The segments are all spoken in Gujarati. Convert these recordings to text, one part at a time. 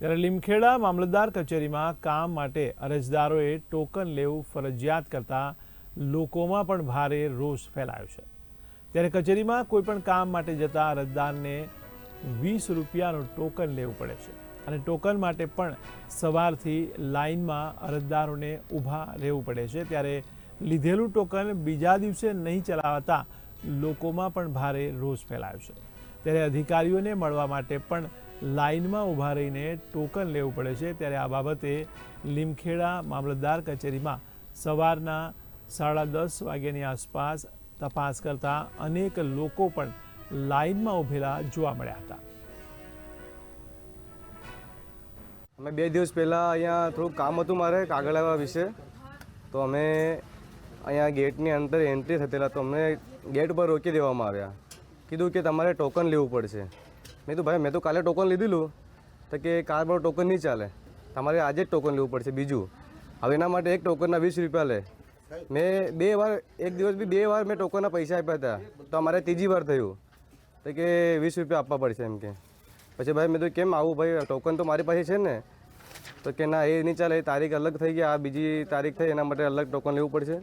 ત્યારે લીમખેડા મામલતદાર કચેરીમાં કામ માટે અરજદારોએ ટોકન લેવું ફરજિયાત કરતા લોકોમાં પણ ભારે રોષ ફેલાયો છે. ત્યારે કચેરીમાં કોઈ પણ કામ માટે જતા અરજદારને વીસ રૂપિયાનું ટોકન લેવું પડે છે અને ટોકન માટે પણ સવારથી લાઇનમાં અરજદારોને ઊભા રહેવું પડે છે. ત્યારે લીધેલું ટોકન બીજા દિવસે નહીં ચલાવતા લોકોમાં પણ ભારે રોષ ફેલાયો છે. ત્યારે અધિકારીઓને મળવા માટે પણ લાઇનમાં ઊભા રહીને ટોકન લેવું પડે છે. ત્યારે આ બાબતે લીમખેડા મામલતદાર કચેરીમાં સવારના સાડા દસ વાગ્યાની આસપાસ તપાસ કરતા અનેક લોકો પણ લાઇનમાં ઊભેલા જોવા મળ્યા હતા. અમે બે દિવસ પહેલાં અહીંયા થોડુંક કામ હતું મારે કાગળ આવ્યા વિશે. તો અમે અહીંયા ગેટની અંદર એન્ટ્રી થતેલા તો અમને ગેટ પર રોકી દેવામાં આવ્યા. કીધું કે તમારે ટોકન લેવું પડશે. મેં તો ભાઈ, મેં તો કાલે ટોકન લીધેલું, તો કે કાર પર ટોકન નહીં ચાલે. તમારે આજે જ ટોકન લેવું પડશે બીજું. હવે એના માટે એક ટોકનના વીસ રૂપિયા લે. મેં બે વાર, એક દિવસ બી બે વાર મેં ટોકનના પૈસા આપ્યા હતા, તો અમારે ત્રીજી વાર થયું. તો કે વીસ રૂપિયા આપવા પડશે એમ કે. પછી ભાઈ, મેં તો કેમ આવું ભાઈ ટોકન તો મારી પાસે છે ને. તો કે ના, એ નહીં ચાલે, એ તારીખ અલગ થઈ ગઈ, આ બીજી તારીખ થઈ, એના માટે અલગ ટોકન લેવું પડશે.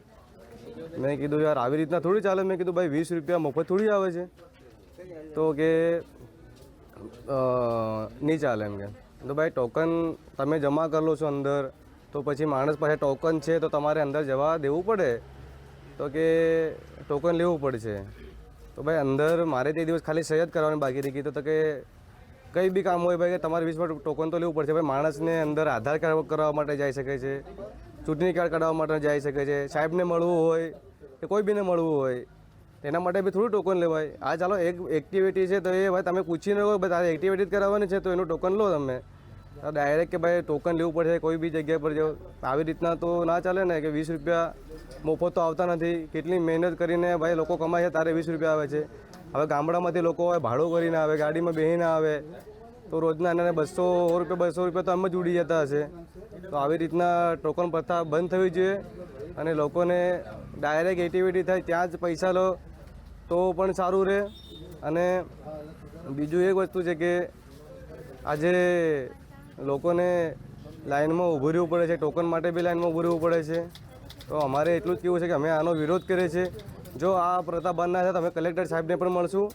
મેં કીધું, યાર, આવી રીતના થોડી ચાલે. મેં કીધું, ભાઈ, વીસ રૂપિયા મફત થોડી આવે છે. તો કે નહીં ચાલે એમ કે. તો ભાઈ ટોકન તમે જમા કરી લો છો અંદર, તો પછી માણસ પાસે ટોકન છે તો તમારે અંદર જવા દેવું પડે. તો કે ટોકન લેવું પડશે. તો ભાઈ અંદર મારે તે દિવસ ખાલી સહી જ કરવાની બાકી રહી તો કે કંઈ બી કામ હોય ભાઈ કે તમારે વીસ ટોકન તો લેવું પડશે. ભાઈ માણસને અંદર આધાર કાર્ડ કરવા માટે જઈ શકે છે. ચૂંટણી કાર્ડ કઢાવવા માટે જઈ શકે છે. સાહેબને મળવું હોય કે કોઈ બીને મળવું હોય એના માટે બી થોડું ટોકન લેવાય આ ચાલો, એક એક્ટિવિટી છે તો એ ભાઈ તમે પૂછીને કહો ભાઈ તારે એક્ટિવિટી કરાવવાની છે તો એનું ટોકન લો તમે. ડાયરેક્ટ કે ભાઈ ટોકન લેવું પડશે કોઈ બી જગ્યા પર જાઓ આવી રીતના તો ના ચાલે ને કે વીસ રૂપિયા મફત તો આવતા નથી. કેટલી મહેનત કરીને ભાઈ લોકો કમાય છે તારે વીસ રૂપિયા આવે છે. હવે ગામડામાંથી લોકો હોય ભાડું કરીને આવે, ગાડીમાં બેસીને આવે. તો રોજના એને બસો રૂપિયા બસો રૂપિયા તો આમ જ ઉડી જતા હશે. તો આવી રીતના ટોકન પ્રથા બંધ થવી જોઈએ અને લોકોને ડાયરેક્ટ એક્ટિવિટી થાય ત્યાં જ પૈસા લો. તો પણ સારું રહે. અને બીજું એક વસ્તુ છે કે આજે લોકોને લાઇનમાં ઊભું રહેવું પડે છે, ટોકન માટે બી લાઇનમાં ઊભું રહેવું પડે છે. તો અમારે એટલું જ કેવું છે કે અમે આનો વિરોધ કરીએ છીએ. જો આ પ્રથા બંધ ના થાય તો અમે કલેક્ટર સાહેબને પણ મળશું.